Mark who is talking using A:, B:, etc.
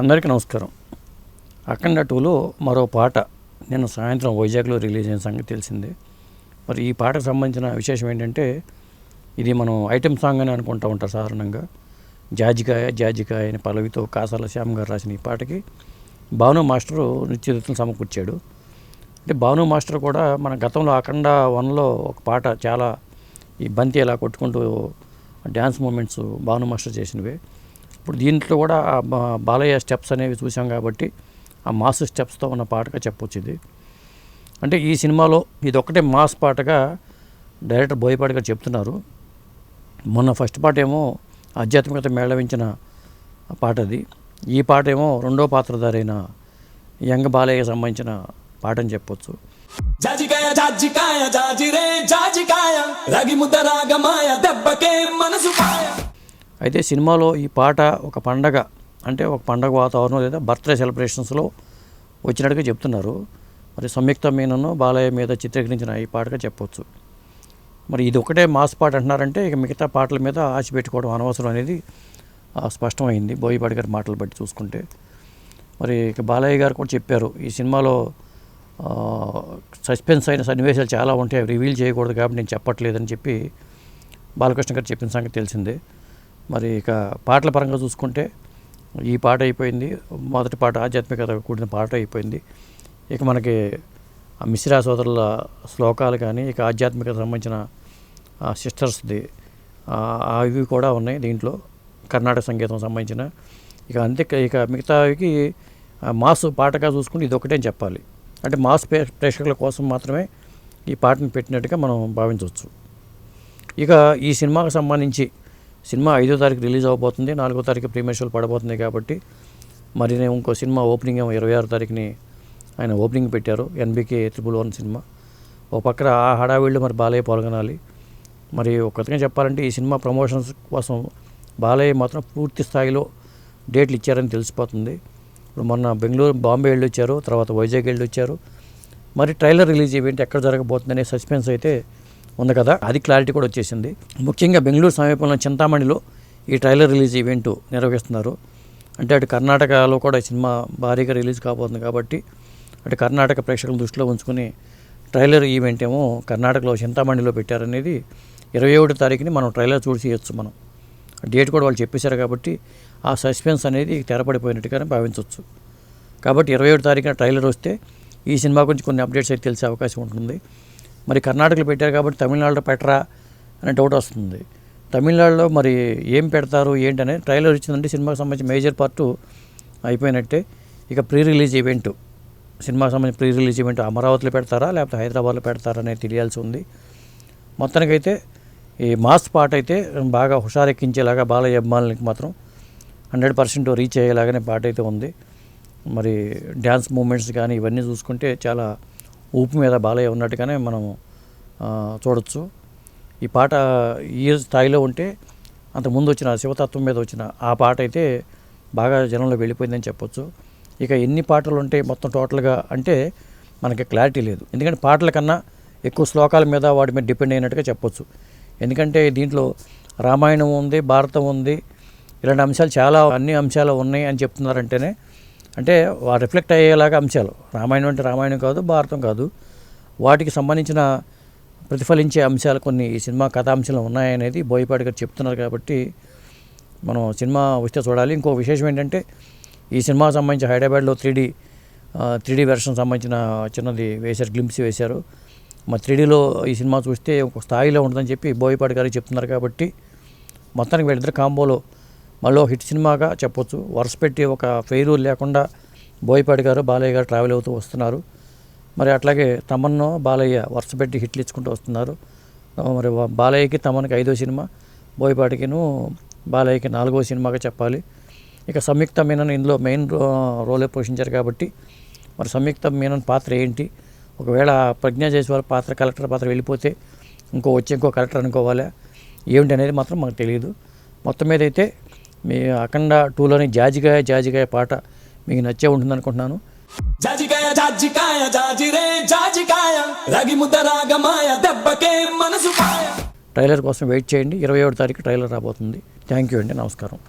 A: అందరికీ నమస్కారం. అఖండ టూలో మరో పాట నిన్న సాయంత్రం వైజాగ్లో రిలీజ్ అయిన సంగతి తెలిసిందే. మరి ఈ పాటకు సంబంధించిన విశేషం ఏంటంటే ఇది మనం ఐటెం సాంగ్ అని అనుకుంటూ ఉంటారు సాధారణంగా. జాజికాయ జాజికాయ అని పల్లవితో కాసాల శ్యామ్ గారు రాసిన ఈ పాటకి భాను మాస్టరు నిత్యతను సమకూర్చాడు. అంటే భాను మాస్టర్ కూడా మన గతంలో అఖండ వన్లో ఒక పాట చాలా ఈ బంతి ఎలా కొట్టుకుంటూ డ్యాన్స్ మూమెంట్స్ భాను మాస్టర్ చేసినవే. ఇప్పుడు దీంట్లో కూడా బాలయ్య స్టెప్స్ అనేవి చూసాం కాబట్టి ఆ మాస్ స్టెప్స్తో ఉన్న పాటగా చెప్పొచ్చు ఇది. అంటే ఈ సినిమాలో ఇది ఒకటే మాస్ పాటగా డైరెక్టర్ బోయపాటి గారు చెప్తున్నారు. మొన్న ఫస్ట్ పాట ఏమో ఆధ్యాత్మికత మేళవించిన పాట అది. ఈ పాట ఏమో రెండో పాత్రధారైన యంగ్ బాలయ్యకి సంబంధించిన పాట అని చెప్పొచ్చు.
B: జాజికాయ జాజికాయ జాజిరే జాజికాయ. రగి ముద్ద రాగ
A: అయితే సినిమాలో ఈ పాట ఒక పండగ అంటే ఒక పండగ వాతావరణం లేదా బర్త్డే సెలబ్రేషన్స్లో వచ్చినట్టుగా చెప్తున్నారు. మరి సంయుక్త మీనను బాలయ్య మీద చిత్రీకరించిన ఈ పాటగా చెప్పవచ్చు మరి ఇది ఒకటే మాస్ పాట అంటున్నారంటే ఇక మిగతా పాటల మీద ఆశ పెట్టుకోవడం అనవసరం అనేది స్పష్టమైంది బోయిపాటి గారి మాటలు బట్టి చూసుకుంటే. మరి ఇక బాలయ్య గారు కూడా చెప్పారు ఈ సినిమాలో సస్పెన్స్ అయిన సన్నివేశాలు చాలా ఉంటాయి రివీల్ చేయకూడదు కాబట్టి నేను చెప్పట్లేదని చెప్పి బాలకృష్ణ గారు చెప్పిన సంగతి తెలిసిందే. మరి ఇక పాటల పరంగా చూసుకుంటే ఈ పాట అయిపోయింది. మొదటి పాట ఆధ్యాత్మికత కూడిన పాట అయిపోయింది. ఇక మనకి మిశ్రా సోదరుల శ్లోకాలు కానీ ఇక ఆధ్యాత్మికత సంబంధించిన సిస్టర్స్ది అవి కూడా ఉన్నాయి దీంట్లో. కర్ణాటక సంగీతం సంబంధించిన. ఇక అంతే ఇక మిగతావికి మాస్ పాటగా చూసుకుంటే ఇది ఒకటే చెప్పాలి. అంటే మాస్ ప్రేక్షకుల కోసం మాత్రమే ఈ పాటను పెట్టినట్టుగా మనం భావించవచ్చు. ఇక ఈ సినిమాకు సంబంధించి సినిమా ఐదో తారీఖు రిలీజ్ అవబోతుంది నాలుగో తారీఖు ప్రీమియర్ షోలు పడబోతుంది కాబట్టి మరి నేను ఇంకో సినిమా ఓపెనింగ్ ఏమో ఇరవై ఆరు తారీఖుని ఆయన ఓపెనింగ్ పెట్టారు ఎన్బికే త్రిపుల్ వన్ సినిమా. ఓ పక్కన ఆ హడావిళ్ళు మరి బాలయ్య పాల్గొనాలి. మరి ఒక చెప్పాలంటే ఈ సినిమా ప్రమోషన్స్ కోసం బాలయ్య మాత్రం పూర్తి స్థాయిలో డేట్లు ఇచ్చారని తెలిసిపోతుంది. ఇప్పుడు మొన్న బెంగళూరు బాంబే వెళ్ళి వచ్చారు తర్వాత వైజాగ్ వెళ్ళి వచ్చారు మరి ట్రైలర్ రిలీజ్ ఈవెంట్ ఎక్కడ జరగబోతుందనే సస్పెన్స్ అయితే ఉంది కదా? అది క్లారిటీ కూడా వచ్చేసింది. ముఖ్యంగా బెంగళూరు సమీపంలో చింతామణిలో ఈ ట్రైలర్ రిలీజ్ ఈవెంట్ నిర్వహిస్తున్నారు. అంటే అటు కర్ణాటకలో కూడా ఈ సినిమా భారీగా రిలీజ్ కాబోతుంది కాబట్టి అటు కర్ణాటక ప్రేక్షకులను దృష్టిలో ఉంచుకుని ట్రైలర్ ఈవెంట్ ఏమో కర్ణాటకలో చింతామణిలో పెట్టారనేది ఇరవై ఒకటి తారీఖుని మనం ట్రైలర్ చూసేయచ్చు మనం. డేట్ కూడా వాళ్ళు చెప్పేశారు కాబట్టి ఆ సస్పెన్స్ అనేది తెరపడిపోయినట్టుగానే భావించవచ్చు కాబట్టి ఇరవై ఒకటి తారీఖున ట్రైలర్ వస్తే ఈ సినిమా గురించి కొన్ని అప్డేట్స్ అయితే తెలిసే అవకాశం ఉంటుంది. మరి కర్ణాటకలో పెట్టారు కాబట్టి తమిళనాడులో పెట్టరా అనే డౌట్ వస్తుంది. తమిళనాడులో మరి ఏం పెడతారు ఏంటనే ట్రైలర్ ఇచ్చిందంటే సినిమాకి సంబంధించి మేజర్ పార్ట్ అయిపోయినట్టే. ఇక ప్రీ రిలీజ్ ఈవెంట్ సినిమాకి సంబంధించి ప్రీ రిలీజ్ ఈవెంట్ అమరావతిలో పెడతారా లేకపోతే హైదరాబాద్లో పెడతారా అనేది తెలియాల్సి ఉంది. మొత్తానికైతే ఈ మాస్ పాట అయితే బాగా హుషారెక్కించేలాగా బాలయ్య అభిమానులకి మాత్రం హండ్రెడ్ పర్సెంట్ రీచ్ అయ్యేలాగానే పాట అయితే ఉంది. మరి డ్యాన్స్ మూమెంట్స్ కానీ ఇవన్నీ చూసుకుంటే చాలా ఊపు మీద బాలయ్య ఉన్నట్టుగానే మనం చూడొచ్చు. ఈ పాట ఈ స్థాయిలో ఉంటే అంతకుముందు వచ్చిన శివతత్వం మీద వచ్చిన ఆ పాట అయితే బాగా జనంలో వెళ్ళిపోయిందని చెప్పొచ్చు. ఇక ఎన్ని పాటలు ఉంటాయి మొత్తం టోటల్గా అంటే మనకి క్లారిటీ లేదు. ఎందుకంటే పాటల కన్నా ఎక్కువ శ్లోకాల మీద వాటి మీద డిపెండ్ అయినట్టుగా చెప్పొచ్చు. ఎందుకంటే దీంట్లో రామాయణం ఉంది భారతం ఉంది ఇలాంటి అంశాలు చాలా అన్ని అంశాలు ఉన్నాయి అని చెప్తున్నారంటేనే అంటే రిఫ్లెక్ట్ అయ్యేలాగా అంశాలు. రామాయణం అంటే రామాయణం కాదు భారతం కాదు. వాటికి సంబంధించిన ప్రతిఫలించే అంశాలు కొన్ని ఈ సినిమా కథాంశాలు ఉన్నాయనేది బోయపాటి గారు చెప్తున్నారు కాబట్టి మనం సినిమా వస్తే చూడాలి. ఇంకో విశేషం ఏంటంటే ఈ సినిమాకి సంబంధించి హైదరాబాద్లో త్రీ త్రీడీ వెర్షన్ సంబంధించిన చిన్నది వేశారు గ్లింప్స్ వేశారు. మరి త్రీ డీలో ఈ సినిమా చూస్తే ఒక స్థాయిలో ఉంటుందని చెప్పి బోయపాటి గారు చెప్తున్నారు కాబట్టి మొత్తానికి వీళ్ళిద్దరు కాంబోలో మళ్ళీ హిట్ సినిమాగా చెప్పొచ్చు. వరుస పెట్టి ఒక ఫెయిర్ లేకుండా బోయపాటి గారు బాలయ్య గారు ట్రావెల్ అవుతూ వస్తున్నారు. మరి అట్లాగే తమన్ను బాలయ్య వరుస పెట్టి హిట్లు ఇచ్చుకుంటూ వస్తున్నారు. మరి బాలయ్యకి తమన్కి ఐదో సినిమా బోయపాటికిను బాలయ్యకి నాలుగో సినిమాగా చెప్పాలి. ఇక సంయుక్త మీనన్ ఇందులో మెయిన్ రో రోలే పోషించారు కాబట్టి మరి సంయుక్త మీనన్ పాత్ర ఏంటి? ఒకవేళ ప్రజ్ఞా జైస్వాల్ పాత్ర కలెక్టర్ పాత్ర వెళ్ళిపోతే ఇంకో వచ్చి ఇంకో కలెక్టర్ అనుకోవాలా? ఏమిటి అనేది మాత్రం మాకు తెలియదు మొత్తం మీద అయితే మీ అఖండ టూలోని జాజిగాయ జాజిగాయ పాట మీకు నచ్చే ఉంటుంది అనుకుంటున్నాను.
B: జాజికాయ జాజికాయ జాజిరే జాజికాయ. రగి ముద్ద రాగమాయ దెబ్బకే మనసు
A: ట్రైలర్ కోసం వెయిట్ చేయండి. ఇరవై ఏడు తారీఖు ట్రైలర్ రాబోతుంది. థ్యాంక్ యూ అండి. నమస్కారం.